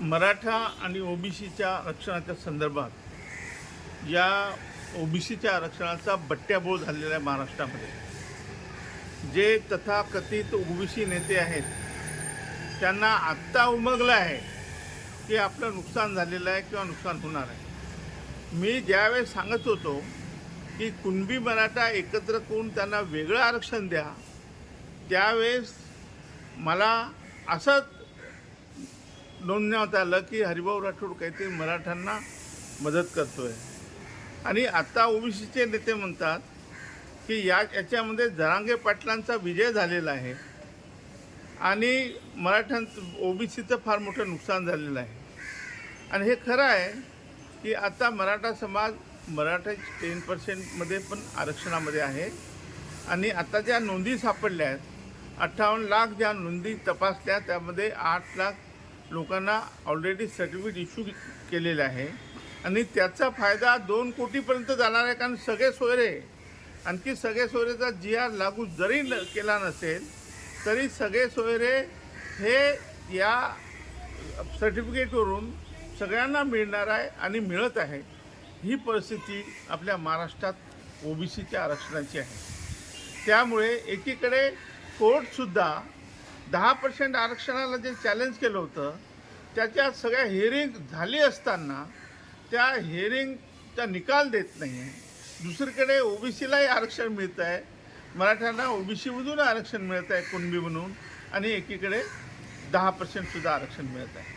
मराठा आणि ओबीसीच्या आरक्षणाच्या संदर्भात या ओबीसीच्या आरक्षणाचा बट्ट्याबोळ झालेला आहे महाराष्ट्रामध्ये. जे तथाकथित ओबीसी नेते आहेत त्यांना आत्ता उमगलं आहे की आपलं नुकसान झालेलं आहे किंवा नुकसान होणार आहे. मी ज्यावेळेस सांगत होतो की कुणबी मराठा एकत्र करून त्यांना वेगळं आरक्षण द्या त्यावेळेस मला असंच नोंदण्यात आलं की हरिभाऊ राठोड काहीतरी मराठ्यांना मदत करतो आहे आणि आत्ता ओबीसीचे नेते म्हणतात की या याच्यामध्ये जरांगे पाटलांचा विजय झालेला आहे. आणि मराठ्यां ओबीसीचं फार मोठं नुकसान झालेलं आहे. आणि हे खरं आहे की आता मराठा समाज मराठा टेन पर्सेंटमध्ये पण आरक्षणामध्ये आहे. आणि आता ज्या नोंदी सापडल्या आहेत अठ्ठावन्न लाख ज्या नोंदी तपासल्या त्यामध्ये आठ लाख लोकांना ऑलरेडी सर्टिफिकेट इश्यू केलेलं आहे. आणि त्याचा फायदा दोन कोटीपर्यंत जाणार आहे कारण सगळे सोयरे आणखी सगळे सोयरेचा जी आर लागू जरी न- केला नसेल तरी सगळे सोयरे हे या सर्टिफिकेटवरून सगळ्यांना मिळणार आहे आणि मिळत आहे. ही परिस्थिती आपल्या महाराष्ट्रात ओबीसीच्या आरक्षणाची आहे. त्यामुळे एकीकडे कोर्टसुद्धा दहा पर्सेंट आरक्षणाला जे चॅलेंज केलं होतं त्याच्या सगळ्या हिअरिंग झाली असताना त्या हिअरिंगचा निकाल देत नाही आहे दुसरीकडे ओबीसीलाही आरक्षण मिळतं आहे मराठ्यांना ओबीसीमधून आरक्षण मिळत आहे कुणबी म्हणून आणि एकीकडे दहा पर्सेंटसुद्धा आरक्षण मिळत आहे